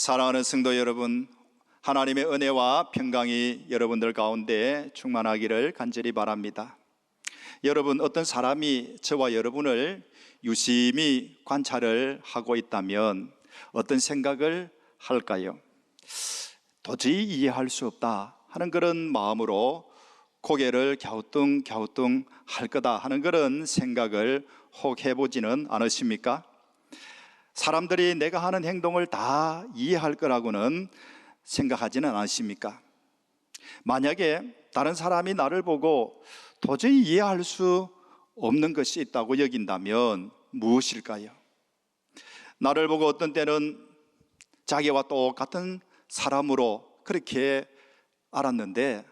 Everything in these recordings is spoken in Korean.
사랑하는 성도 여러분, 하나님의 은혜와 평강이 여러분들 가운데 충만하기를 간절히 바랍니다. 여러분, 어떤 사람이 저와 여러분을 유심히 관찰을 하고 있다면 어떤 생각을 할까요? 도저히 이해할 수 없다 하는 그런 마음으로 고개를 갸우뚱 갸우뚱 할 거다 하는 그런 생각을 혹 해보지는 않으십니까? 사람들이 내가 하는 행동을 다 이해할 거라고는 생각하지는 않으십니까? 만약에 다른 사람이 나를 보고 도저히 이해할 수 없는 것이 있다고 여긴다면 무엇일까요? 나를 보고 어떤 때는 자기와 똑같은 사람으로 그렇게 알았는데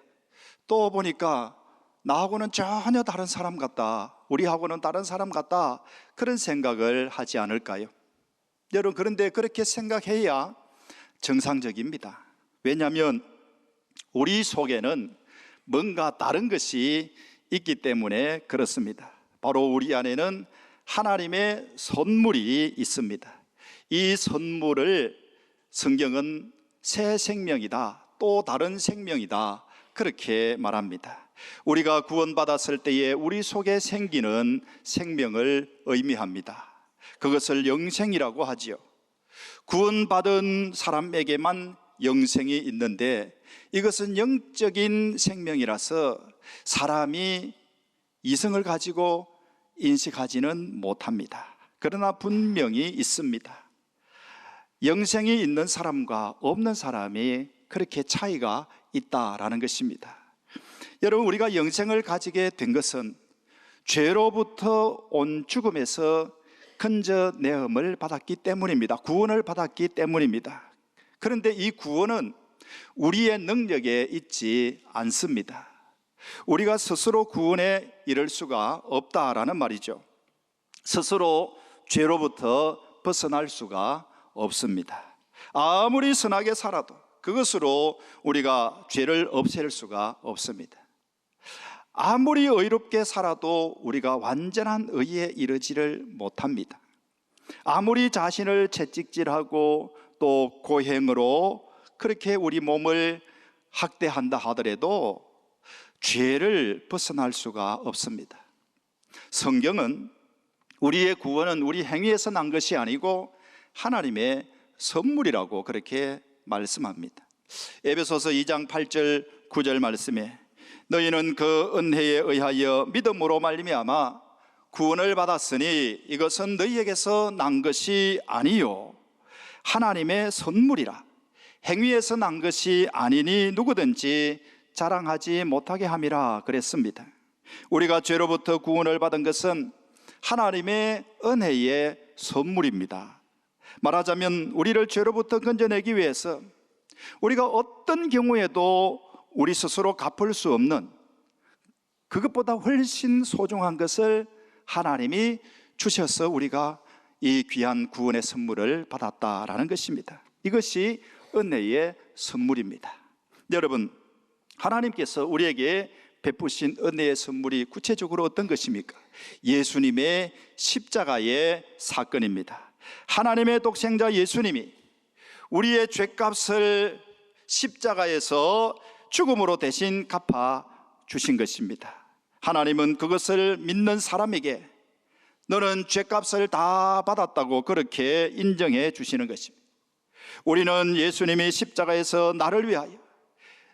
또 보니까 나하고는 전혀 다른 사람 같다. 우리하고는 다른 사람 같다. 그런 생각을 하지 않을까요? 여러분, 그런데 그렇게 생각해야 정상적입니다. 왜냐하면 우리 속에는 뭔가 다른 것이 있기 때문에 그렇습니다. 바로 우리 안에는 하나님의 선물이 있습니다. 이 선물을 성경은 새 생명이다, 또 다른 생명이다, 그렇게 말합니다. 우리가 구원받았을 때에 우리 속에 생기는 생명을 의미합니다. 그것을 영생이라고 하지요. 구원받은 사람에게만 영생이 있는데 이것은 영적인 생명이라서 사람이 이성을 가지고 인식하지는 못합니다. 그러나 분명히 있습니다. 영생이 있는 사람과 없는 사람이 그렇게 차이가 있다라는 것입니다. 여러분, 우리가 영생을 가지게 된 것은 죄로부터 온 죽음에서 건져내음을 받았기 때문입니다. 구원을 받았기 때문입니다. 그런데 이 구원은 우리의 능력에 있지 않습니다. 우리가 스스로 구원에 이를 수가 없다라는 말이죠. 스스로 죄로부터 벗어날 수가 없습니다. 아무리 선하게 살아도 그것으로 우리가 죄를 없앨 수가 없습니다. 아무리 의롭게 살아도 우리가 완전한 의에 이르지를 못합니다. 아무리 자신을 채찍질하고 또 고행으로 그렇게 우리 몸을 학대한다 하더라도 죄를 벗어날 수가 없습니다. 성경은 우리의 구원은 우리 행위에서 난 것이 아니고 하나님의 선물이라고 그렇게 말씀합니다. 에베소서 2장 8절 9절 말씀에 너희는 그 은혜에 의하여 믿음으로 말미암아 구원을 받았으니 이것은 너희에게서 난 것이 아니요 하나님의 선물이라 행위에서 난 것이 아니니 누구든지 자랑하지 못하게 함이라 그랬습니다. 우리가 죄로부터 구원을 받은 것은 하나님의 은혜의 선물입니다. 말하자면 우리를 죄로부터 건져내기 위해서 우리가 어떤 경우에도 우리 스스로 갚을 수 없는 그것보다 훨씬 소중한 것을 하나님이 주셔서 우리가 이 귀한 구원의 선물을 받았다라는 것입니다. 이것이 은혜의 선물입니다. 여러분, 하나님께서 우리에게 베푸신 은혜의 선물이 구체적으로 어떤 것입니까? 예수님의 십자가의 사건입니다. 하나님의 독생자 예수님이 우리의 죄값을 십자가에서 죽음으로 대신 갚아 주신 것입니다. 하나님은 그것을 믿는 사람에게 너는 죄값을 다 받았다고 그렇게 인정해 주시는 것입니다. 우리는 예수님이 십자가에서 나를 위하여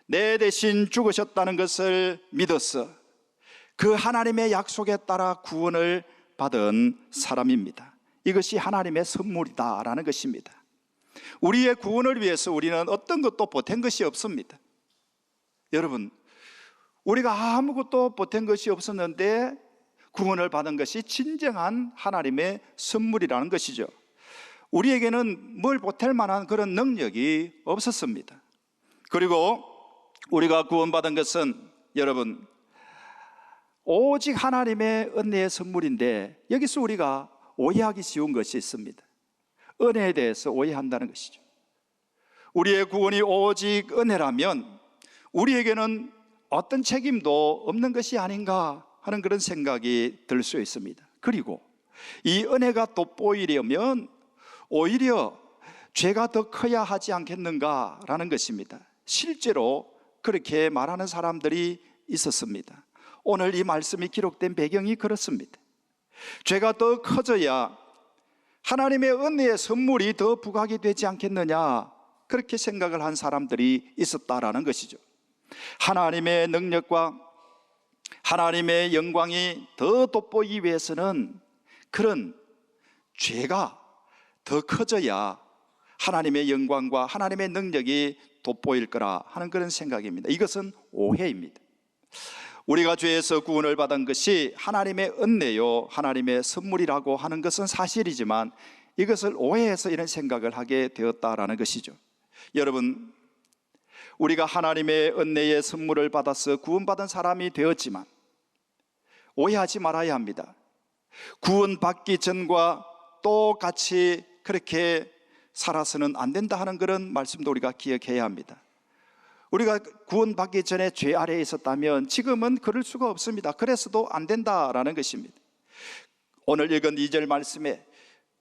내 대신 죽으셨다는 것을 믿어서 그 하나님의 약속에 따라 구원을 받은 사람입니다. 이것이 하나님의 선물이다라는 것입니다. 우리의 구원을 위해서 우리는 어떤 것도 보탠 것이 없습니다. 여러분, 우리가 아무것도 보탠 것이 없었는데 구원을 받은 것이 진정한 하나님의 선물이라는 것이죠. 우리에게는 뭘 보탤 만한 그런 능력이 없었습니다. 그리고 우리가 구원받은 것은 여러분, 오직 하나님의 은혜의 선물인데 여기서 우리가 오해하기 쉬운 것이 있습니다. 은혜에 대해서 오해한다는 것이죠. 우리의 구원이 오직 은혜라면 우리에게는 어떤 책임도 없는 것이 아닌가 하는 그런 생각이 들 수 있습니다. 그리고 이 은혜가 돋보이려면 오히려 죄가 더 커야 하지 않겠는가라는 것입니다. 실제로 그렇게 말하는 사람들이 있었습니다. 오늘 이 말씀이 기록된 배경이 그렇습니다. 죄가 더 커져야 하나님의 은혜의 선물이 더 부각이 되지 않겠느냐 그렇게 생각을 한 사람들이 있었다라는 것이죠. 하나님의 능력과 하나님의 영광이 더 돋보이기 위해서는 그런 죄가 더 커져야 하나님의 영광과 하나님의 능력이 돋보일 거라 하는 그런 생각입니다. 이것은 오해입니다. 우리가 죄에서 구원을 받은 것이 하나님의 은혜요, 하나님의 선물이라고 하는 것은 사실이지만 이것을 오해해서 이런 생각을 하게 되었다라는 것이죠. 여러분, 우리가 하나님의 은혜의 선물을 받아서 구원받은 사람이 되었지만 오해하지 말아야 합니다. 구원받기 전과 똑같이 그렇게 살아서는 안 된다 하는 그런 말씀도 우리가 기억해야 합니다. 우리가 구원받기 전에 죄 아래에 있었다면 지금은 그럴 수가 없습니다. 그래서도 안 된다라는 것입니다. 오늘 읽은 2절 말씀에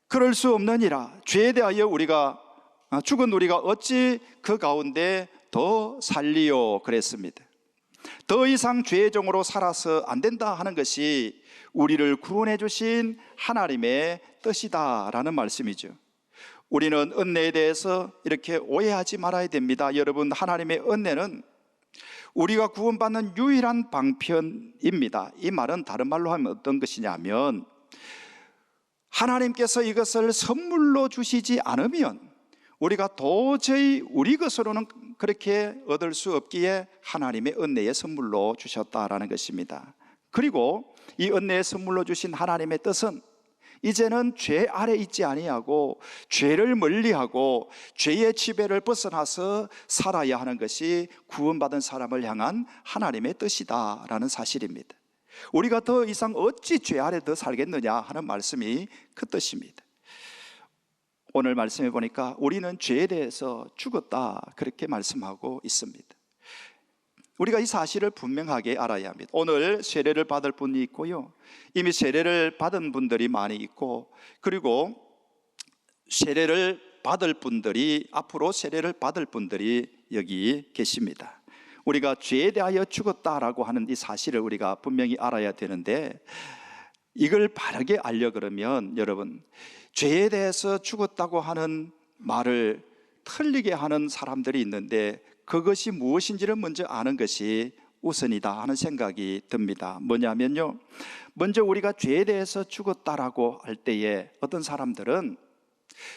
그럴 수 없느니라 죄에 대하여 우리가 아, 죽은 우리가 어찌 그 가운데 더 살리요 그랬습니다. 더 이상 죄의 종으로 살아서 안 된다 하는 것이 우리를 구원해 주신 하나님의 뜻이다라는 말씀이죠. 우리는 은혜에 대해서 이렇게 오해하지 말아야 됩니다. 여러분, 하나님의 은혜는 우리가 구원받는 유일한 방편입니다. 이 말은 다른 말로 하면 어떤 것이냐면 하나님께서 이것을 선물로 주시지 않으면 우리가 도저히 우리 것으로는 그렇게 얻을 수 없기에 하나님의 은혜의 선물로 주셨다라는 것입니다. 그리고 이 은혜의 선물로 주신 하나님의 뜻은 이제는 죄 아래 있지 아니하고 죄를 멀리하고 죄의 지배를 벗어나서 살아야 하는 것이 구원받은 사람을 향한 하나님의 뜻이다라는 사실입니다. 우리가 더 이상 어찌 죄 아래 더 살겠느냐 하는 말씀이 그 뜻입니다. 오늘 말씀해 보니까 우리는 죄에 대해서 죽었다 그렇게 말씀하고 있습니다. 우리가 이 사실을 분명하게 알아야 합니다. 오늘 세례를 받을 분이 있고요. 이미 세례를 받은 분들이 많이 있고 그리고 세례를 받을 분들이 앞으로 세례를 받을 분들이 여기 계십니다. 우리가 죄에 대하여 죽었다라고 하는 이 사실을 우리가 분명히 알아야 되는데 이걸 바르게 알려 그러면 여러분 죄에 대해서 죽었다고 하는 말을 틀리게 하는 사람들이 있는데 그것이 무엇인지를 먼저 아는 것이 우선이다 하는 생각이 듭니다. 뭐냐면요. 먼저 우리가 죄에 대해서 죽었다라고 할 때에 어떤 사람들은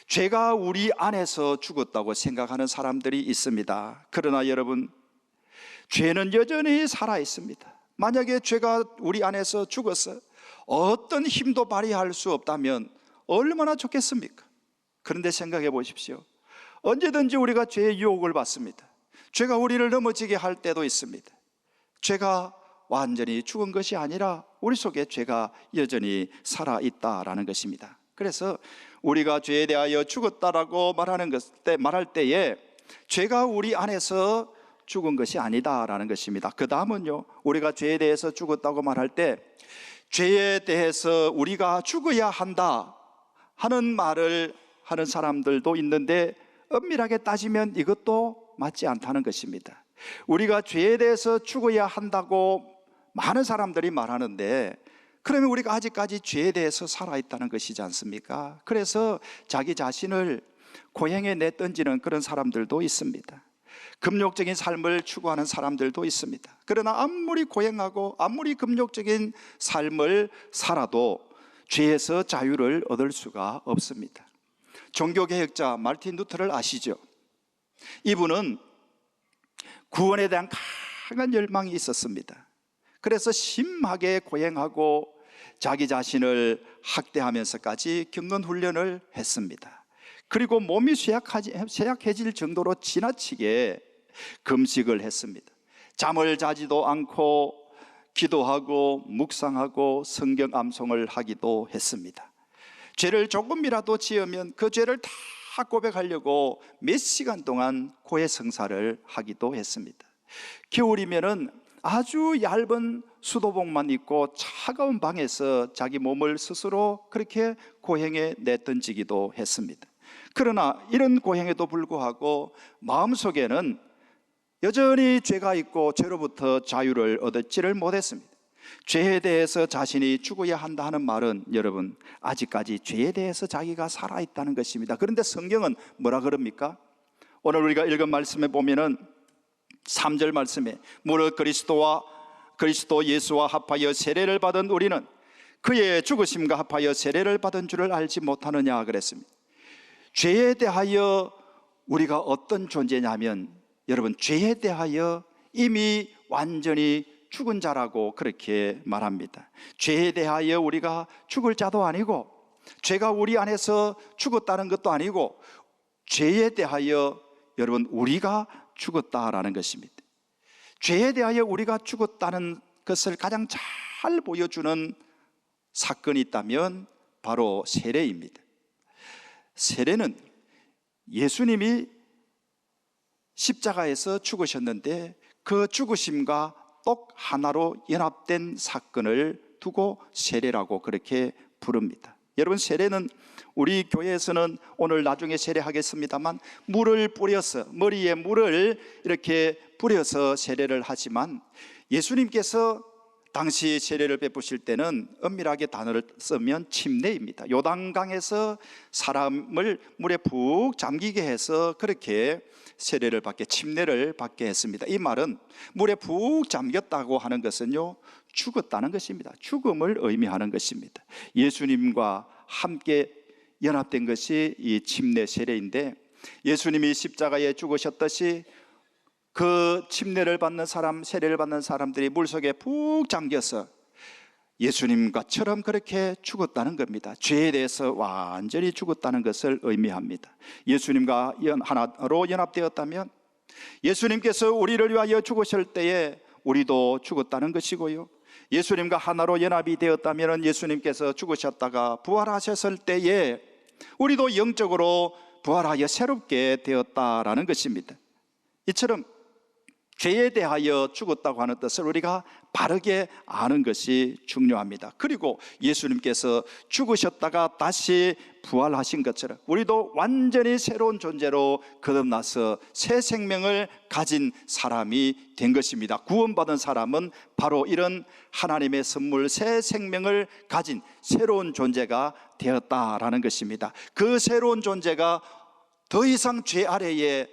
죄가 우리 안에서 죽었다고 생각하는 사람들이 있습니다. 그러나 여러분, 죄는 여전히 살아 있습니다. 만약에 죄가 우리 안에서 죽었어 어떤 힘도 발휘할 수 없다면 얼마나 좋겠습니까? 그런데 생각해 보십시오. 언제든지 우리가 죄의 유혹을 받습니다. 죄가 우리를 넘어지게 할 때도 있습니다. 죄가 완전히 죽은 것이 아니라 우리 속에 죄가 여전히 살아 있다라는 것입니다. 그래서 우리가 죄에 대하여 죽었다라고 말하는 것 때 말할 때에 죄가 우리 안에서 죽은 것이 아니다라는 것입니다. 그 다음은요, 우리가 죄에 대해서 죽었다고 말할 때 죄에 대해서 우리가 죽어야 한다 하는 말을 하는 사람들도 있는데 엄밀하게 따지면 이것도 맞지 않다는 것입니다. 우리가 죄에 대해서 죽어야 한다고 많은 사람들이 말하는데 그러면 우리가 아직까지 죄에 대해서 살아있다는 것이지 않습니까? 그래서 자기 자신을 고행에 내던지는 그런 사람들도 있습니다. 금욕적인 삶을 추구하는 사람들도 있습니다. 그러나 아무리 고행하고 아무리 금욕적인 삶을 살아도 죄에서 자유를 얻을 수가 없습니다. 종교개혁자 말틴 루터를 아시죠? 이분은 구원에 대한 강한 열망이 있었습니다. 그래서 심하게 고행하고 자기 자신을 학대하면서까지 경건 훈련을 했습니다. 그리고 몸이 쇠약해질 정도로 지나치게 금식을 했습니다. 잠을 자지도 않고 기도하고 묵상하고 성경 암송을 하기도 했습니다. 죄를 조금이라도 지으면 그 죄를 다 고백하려고 몇 시간 동안 고해 성사를 하기도 했습니다. 겨울이면은 아주 얇은 수도복만 입고 차가운 방에서 자기 몸을 스스로 그렇게 고행에 내던지기도 했습니다. 그러나 이런 고행에도 불구하고 마음속에는 여전히 죄가 있고 죄로부터 자유를 얻지를 못했습니다. 죄에 대해서 자신이 죽어야 한다 하는 말은 여러분 아직까지 죄에 대해서 자기가 살아 있다는 것입니다. 그런데 성경은 뭐라 그럽니까? 오늘 우리가 읽은 말씀에 보면은 3절 말씀에 무릇 그리스도와 그리스도 예수와 합하여 세례를 받은 우리는 그의 죽으심과 합하여 세례를 받은 줄을 알지 못하느냐 그랬습니다. 죄에 대하여 우리가 어떤 존재냐면 여러분 죄에 대하여 이미 완전히 죽은 자라고 그렇게 말합니다. 죄에 대하여 우리가 죽을 자도 아니고 죄가 우리 안에서 죽었다는 것도 아니고 죄에 대하여 여러분 우리가 죽었다라는 것입니다. 죄에 대하여 우리가 죽었다는 것을 가장 잘 보여주는 사건이 있다면 바로 세례입니다. 세례는 예수님이 십자가에서 죽으셨는데 그 죽으심과 똑 하나로 연합된 사건을 두고 세례라고 그렇게 부릅니다. 여러분 세례는 우리 교회에서는 오늘 나중에 세례하겠습니다만 물을 뿌려서 머리에 물을 이렇게 뿌려서 세례를 하지만 예수님께서 당시 세례를 베푸실 때는 엄밀하게 단어를 쓰면 침례입니다. 요단강에서 사람을 물에 푹 잠기게 해서 그렇게 세례를 받게 침례를 받게 했습니다. 이 말은 물에 푹 잠겼다고 하는 것은요 죽었다는 것입니다. 죽음을 의미하는 것입니다. 예수님과 함께 연합된 것이 이 침례 세례인데 예수님이 십자가에 죽으셨듯이 그 침례를 받는 사람, 세례를 받는 사람들이 물속에 푹 잠겨서 예수님과처럼 그렇게 죽었다는 겁니다. 죄에 대해서 완전히 죽었다는 것을 의미합니다. 예수님과 연, 하나로 연합되었다면 예수님께서 우리를 위하여 죽으실 때에 우리도 죽었다는 것이고요. 예수님과 하나로 연합이 되었다면 예수님께서 죽으셨다가 부활하셨을 때에 우리도 영적으로 부활하여 새롭게 되었다라는 것입니다. 이처럼 죄에 대하여 죽었다고 하는 뜻을 우리가 바르게 아는 것이 중요합니다. 그리고 예수님께서 죽으셨다가 다시 부활하신 것처럼 우리도 완전히 새로운 존재로 거듭나서 새 생명을 가진 사람이 된 것입니다. 구원받은 사람은 바로 이런 하나님의 선물 새 생명을 가진 새로운 존재가 되었다라는 것입니다. 그 새로운 존재가 더 이상 죄 아래에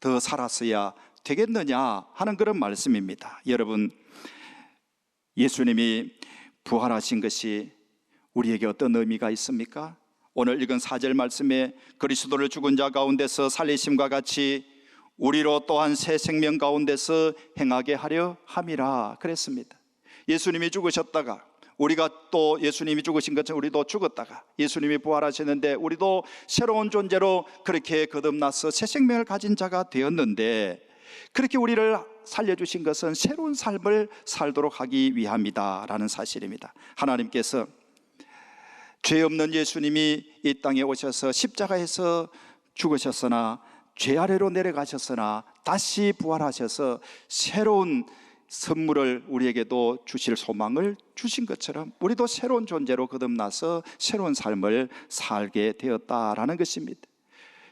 더 살았어야 되겠느냐 하는 그런 말씀입니다. 여러분, 예수님이 부활하신 것이 우리에게 어떤 의미가 있습니까? 오늘 읽은 사절 말씀에 그리스도를 죽은 자 가운데서 살리심과 같이 우리로 또한 새 생명 가운데서 행하게 하려 함이라 그랬습니다. 예수님이 죽으셨다가 우리가 또 예수님이 죽으신 것처럼 우리도 죽었다가 예수님이 부활하셨는데 우리도 새로운 존재로 그렇게 거듭나서 새 생명을 가진 자가 되었는데 그렇게 우리를 살려주신 것은 새로운 삶을 살도록 하기 위함이다라는 사실입니다. 하나님께서 죄 없는 예수님이 이 땅에 오셔서 십자가에서 죽으셨으나 죄 아래로 내려가셨으나 다시 부활하셔서 새로운 선물을 우리에게도 주실 소망을 주신 것처럼 우리도 새로운 존재로 거듭나서 새로운 삶을 살게 되었다라는 것입니다.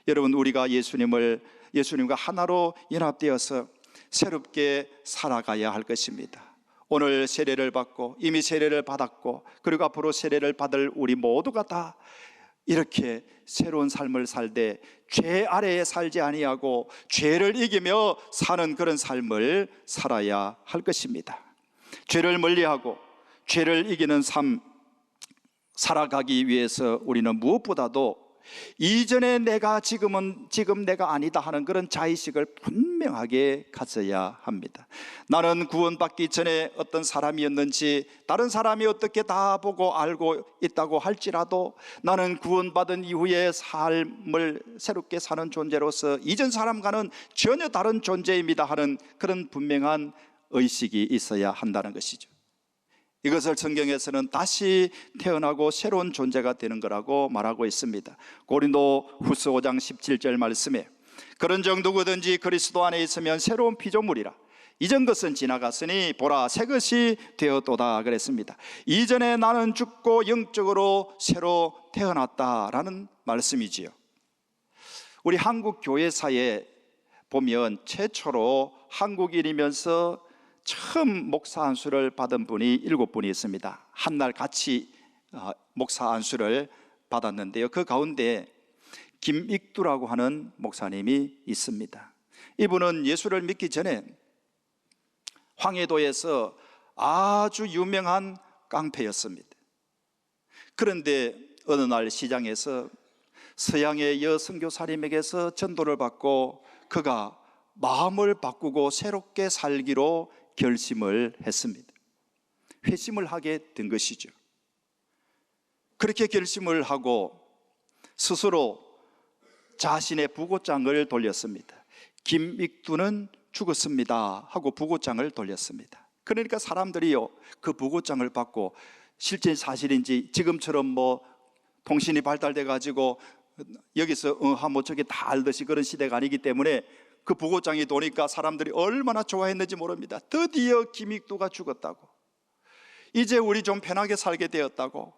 여러분 우리가 예수님을 예수님과 하나로 연합되어서 새롭게 살아가야 할 것입니다. 오늘 세례를 받고 이미 세례를 받았고 그리고 앞으로 세례를 받을 우리 모두가 다 이렇게 새로운 삶을 살되 죄 아래에 살지 아니하고 죄를 이기며 사는 그런 삶을 살아야 할 것입니다. 죄를 멀리하고 죄를 이기는 삶 살아가기 위해서 우리는 무엇보다도 이전에 내가 지금은 지금 내가 아니다 하는 그런 자의식을 분명하게 가져야 합니다. 나는 구원받기 전에 어떤 사람이었는지 다른 사람이 어떻게 다 보고 알고 있다고 할지라도 나는 구원받은 이후의 삶을 새롭게 사는 존재로서 이전 사람과는 전혀 다른 존재입니다 하는 그런 분명한 의식이 있어야 한다는 것이죠. 이것을 성경에서는 다시 태어나고 새로운 존재가 되는 거라고 말하고 있습니다. 고린도 후서 5장 17절 말씀에 그런 정 누구든지 그리스도 안에 있으면 새로운 피조물이라. 이전 것은 지나갔으니 보라 새 것이 되었도다 그랬습니다. 이전에 나는 죽고 영적으로 새로 태어났다라는 말씀이지요. 우리 한국 교회사에 보면 최초로 한국인이면서 처음 목사 안수를 받은 분이 일곱 분이 있습니다. 한날 같이 어, 목사 안수를 받았는데요. 그 가운데 김익두라고 하는 목사님이 있습니다. 이분은 예수를 믿기 전에 황해도에서 아주 유명한 깡패였습니다. 그런데 어느 날 시장에서 서양의 여 선교사님에게서 전도를 받고 그가 마음을 바꾸고 새롭게 살기로 결심을 했습니다. 회심을 하게 된 것이죠. 그렇게 결심을 하고 스스로 자신의 부고장을 돌렸습니다. 김익두는 죽었습니다 하고 부고장을 돌렸습니다. 그러니까 사람들이요 그 부고장을 받고 실제 사실인지 지금처럼 뭐 통신이 발달돼 가지고 여기서 어, 한뭐 저기 다 알듯이 그런 시대가 아니기 때문에 그 부고장이 도니까 사람들이 얼마나 좋아했는지 모릅니다. 드디어 김익두가 죽었다고. 이제 우리 좀 편하게 살게 되었다고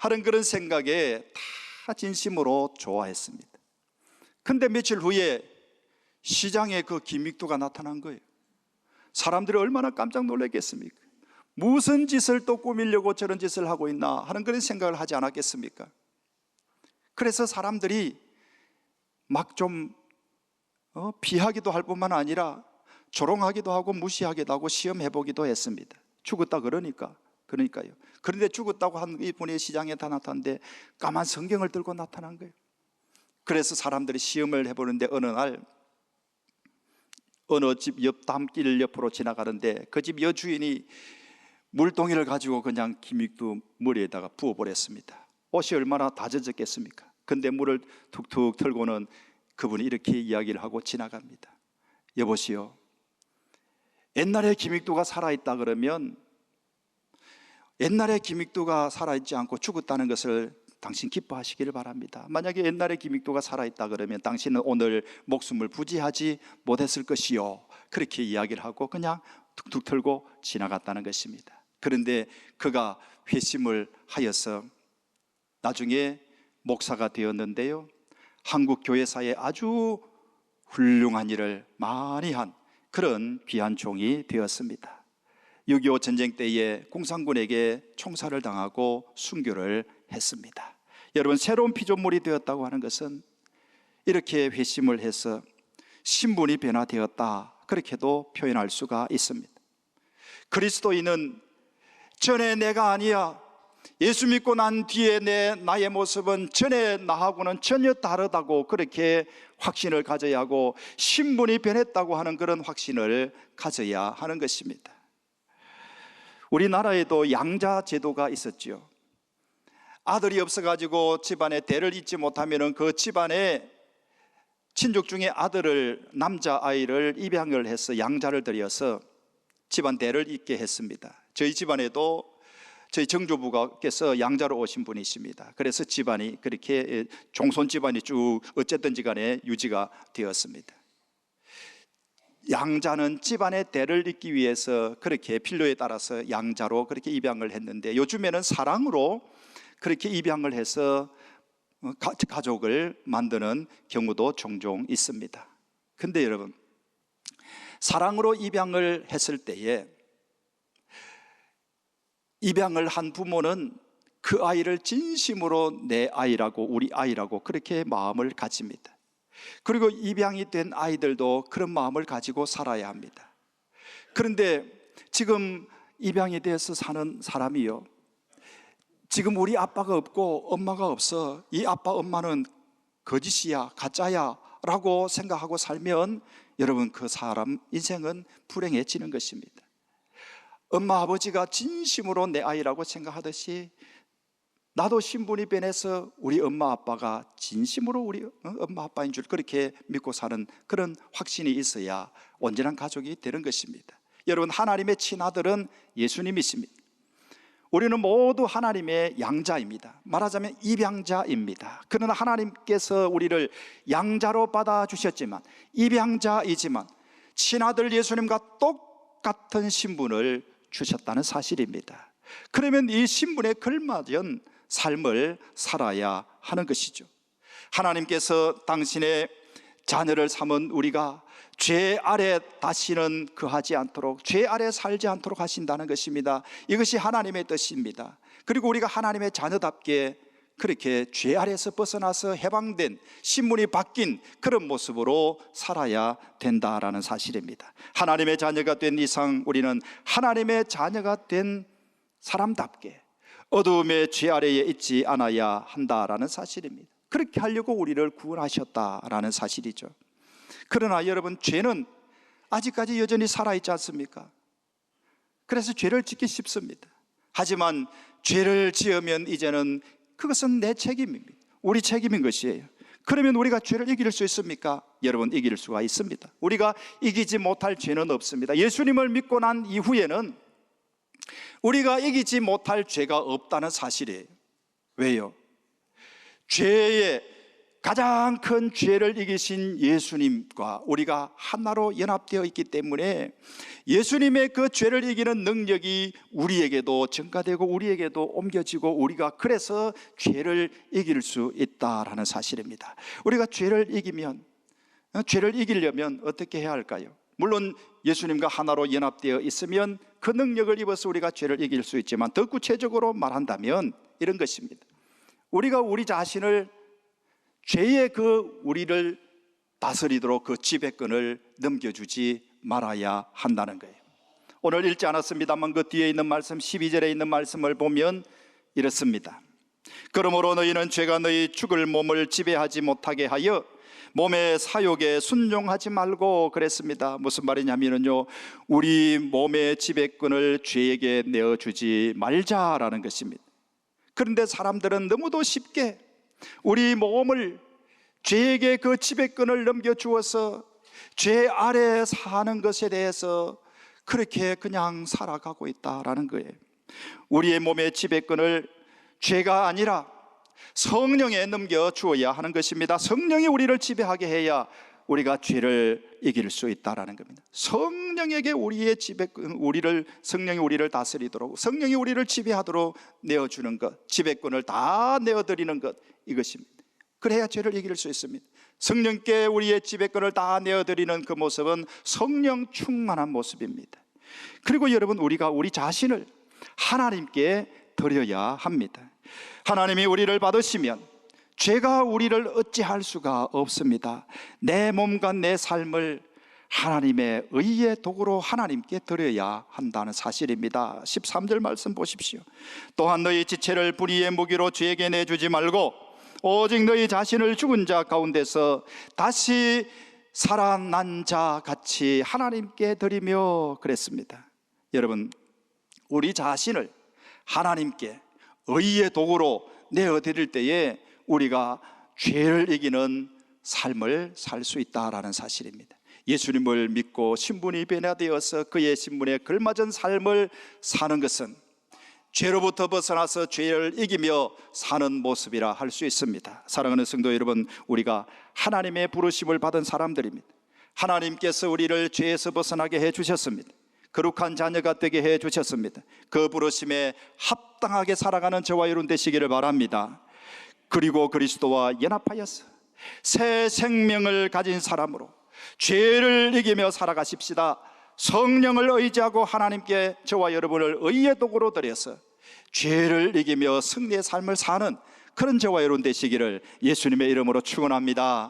하는 그런 생각에 다 진심으로 좋아했습니다. 근데 며칠 후에 시장에 그 김익두가 나타난 거예요. 사람들이 얼마나 깜짝 놀랐겠습니까? 무슨 짓을 또 꾸미려고 저런 짓을 하고 있나 하는 그런 생각을 하지 않았겠습니까? 그래서 사람들이 막 좀 어, 비하기도 할 뿐만 아니라 조롱하기도 하고 무시하기도 하고 시험해보기도 했습니다. 죽었다 그러니까 그러니까요. 그런데 죽었다고 한 이분이 시장에 다 나타났는데 까만 성경을 들고 나타난 거예요. 그래서 사람들이 시험을 해보는데 어느 날 어느 집 옆 담길 옆으로 지나가는데 그 집 여주인이 물동이를 가지고 그냥 김익두 머리에다가 부어버렸습니다. 옷이 얼마나 다 젖었겠습니까? 근데 물을 툭툭 털고는 그분이 이렇게 이야기를 하고 지나갑니다. 여보시오. 옛날에 김익두가 살아있다 그러면 옛날에 김익두가 살아있지 않고 죽었다는 것을 당신 기뻐하시기를 바랍니다. 만약에 옛날에 김익두가 살아있다 그러면 당신은 오늘 목숨을 부지하지 못했을 것이요. 그렇게 이야기를 하고 그냥 툭툭 털고 지나갔다는 것입니다. 그런데 그가 회심을 하여서 나중에 목사가 되었는데요. 한국 교회사에 아주 훌륭한 일을 많이 한 그런 귀한 종이 되었습니다. 6.25 전쟁 때에 공산군에게 총살을 당하고 순교를 했습니다. 여러분 새로운 피조물이 되었다고 하는 것은 이렇게 회심을 해서 신분이 변화되었다 그렇게도 표현할 수가 있습니다. 그리스도인은 전에 내가 아니야 예수 믿고 난 뒤에 내 나의 모습은 전에 나하고는 전혀 다르다고 그렇게 확신을 가져야 하고 신분이 변했다고 하는 그런 확신을 가져야 하는 것입니다. 우리나라에도 양자 제도가 있었지요. 아들이 없어가지고 집안에 대를 잇지 못하면은 그 집안에 친족 중에 아들을 남자 아이를 입양을 해서 양자를 들여서 집안 대를 잇게 했습니다. 저희 집안에도 저희 정조부가께서 양자로 오신 분이십니다. 그래서 집안이 그렇게 종손 집안이 쭉 어쨌든지 간에 유지가 되었습니다. 양자는 집안의 대를 잇기 위해서 그렇게 필요에 따라서 양자로 그렇게 입양을 했는데 요즘에는 사랑으로 그렇게 입양을 해서 가족을 만드는 경우도 종종 있습니다. 근데 여러분, 사랑으로 입양을 했을 때에 입양을 한 부모는 그 아이를 진심으로 내 아이라고 우리 아이라고 그렇게 마음을 가집니다. 그리고 입양이 된 아이들도 그런 마음을 가지고 살아야 합니다. 그런데 지금 입양이 돼서 사는 사람이요. 지금 우리 아빠가 없고 엄마가 없어. 이 아빠 엄마는 거짓이야, 가짜야 라고 생각하고 살면 여러분 그 사람 인생은 불행해지는 것입니다. 엄마 아버지가 진심으로 내 아이라고 생각하듯이 나도 신분이 변해서 우리 엄마 아빠가 진심으로 우리 어, 엄마 아빠인 줄 그렇게 믿고 사는 그런 확신이 있어야 온전한 가족이 되는 것입니다. 여러분 하나님의 친아들은 예수님이십니다. 우리는 모두 하나님의 양자입니다. 말하자면 입양자입니다. 그러나 하나님께서 우리를 양자로 받아 주셨지만 입양자이지만 친아들 예수님과 똑같은 신분을 주셨다는 사실입니다. 그러면 이 신분에 걸맞은 삶을 살아야 하는 것이죠. 하나님께서 당신의 자녀를 삼은 우리가 죄 아래 다시는 거하지 않도록 죄 아래 살지 않도록 하신다는 것입니다. 이것이 하나님의 뜻입니다. 그리고 우리가 하나님의 자녀답게 그렇게 죄 아래서 벗어나서 해방된 신문이 바뀐 그런 모습으로 살아야 된다라는 사실입니다. 하나님의 자녀가 된 이상 우리는 하나님의 자녀가 된 사람답게 어두움의 죄 아래에 있지 않아야 한다라는 사실입니다. 그렇게 하려고 우리를 구원하셨다라는 사실이죠. 그러나 여러분 죄는 아직까지 여전히 살아 있지 않습니까? 그래서 죄를 짓기 쉽습니다. 하지만 죄를 지으면 이제는 그것은 내 책임입니다. 우리 책임인 것이에요. 그러면 우리가 죄를 이길 수 있습니까? 여러분 이길 수가 있습니다. 우리가 이기지 못할 죄는 없습니다. 예수님을 믿고 난 이후에는 우리가 이기지 못할 죄가 없다는 사실이에요. 왜요? 죄의 가장 큰 죄를 이기신 예수님과 우리가 하나로 연합되어 있기 때문에 예수님의 그 죄를 이기는 능력이 우리에게도 증가되고 우리에게도 옮겨지고 우리가 그래서 죄를 이길 수 있다라는 사실입니다. 우리가 죄를 이기면 어, 죄를 이기려면 어떻게 해야 할까요? 물론 예수님과 하나로 연합되어 있으면 그 능력을 입어서 우리가 죄를 이길 수 있지만 더 구체적으로 말한다면 이런 것입니다. 우리가 우리 자신을 죄의 그 우리를 다스리도록 그 지배권을 넘겨주지 말아야 한다는 거예요. 오늘 읽지 않았습니다만 그 뒤에 있는 말씀 12절에 있는 말씀을 보면 이렇습니다. 그러므로 너희는 죄가 너희 죽을 몸을 지배하지 못하게 하여 몸의 사욕에 순종하지 말고 그랬습니다. 무슨 말이냐면요. 우리 몸의 지배권을 죄에게 내어 주지 말자라는 것입니다. 그런데 사람들은 너무도 쉽게 우리 몸을 죄에게 그 지배권을 넘겨 주어서 죄 아래 사는 것에 대해서 그렇게 그냥 살아가고 있다라는 거예요. 우리의 몸의 지배권을 죄가 아니라 성령에 넘겨 주어야 하는 것입니다. 성령이 우리를 지배하게 해야 우리가 죄를 이길 수 있다라는 겁니다. 성령에게 우리의 지배권, 우리를 성령이 우리를 다스리도록 성령이 우리를 지배하도록 내어주는 것, 지배권을 다 내어드리는 것 이것입니다. 그래야 죄를 이길 수 있습니다. 성령께 우리의 지배권을 다 내어드리는 그 모습은 성령 충만한 모습입니다. 그리고 여러분 우리가 우리 자신을 하나님께 드려야 합니다. 하나님이 우리를 받으시면 죄가 우리를 어찌할 수가 없습니다. 내 몸과 내 삶을 하나님의 의의 도구로 하나님께 드려야 한다는 사실입니다. 13절 말씀 보십시오. 또한 너희 지체를 불의의 무기로 죄에게 내주지 말고 오직 너희 자신을 죽은 자 가운데서 다시 살아난 자 같이 하나님께 드리며 그랬습니다. 여러분, 우리 자신을 하나님께 의의 도구로 내어 드릴 때에 우리가 죄를 이기는 삶을 살 수 있다라는 사실입니다. 예수님을 믿고 신분이 변화되어서 그의 신분에 걸맞은 삶을 사는 것은 죄로부터 벗어나서 죄를 이기며 사는 모습이라 할 수 있습니다. 사랑하는 성도 여러분, 우리가 하나님의 부르심을 받은 사람들입니다. 하나님께서 우리를 죄에서 벗어나게 해 주셨습니다. 거룩한 자녀가 되게 해 주셨습니다. 그 부르심에 합당하게 살아가는 저와 여러분 되시기를 바랍니다. 그리고 그리스도와 연합하여서 새 생명을 가진 사람으로 죄를 이기며 살아가십시다. 성령을 의지하고 하나님께 저와 여러분을 의의 도구로 드려서 죄를 이기며 승리의 삶을 사는 그런 저와 여러분 되시기를 예수님의 이름으로 축원합니다.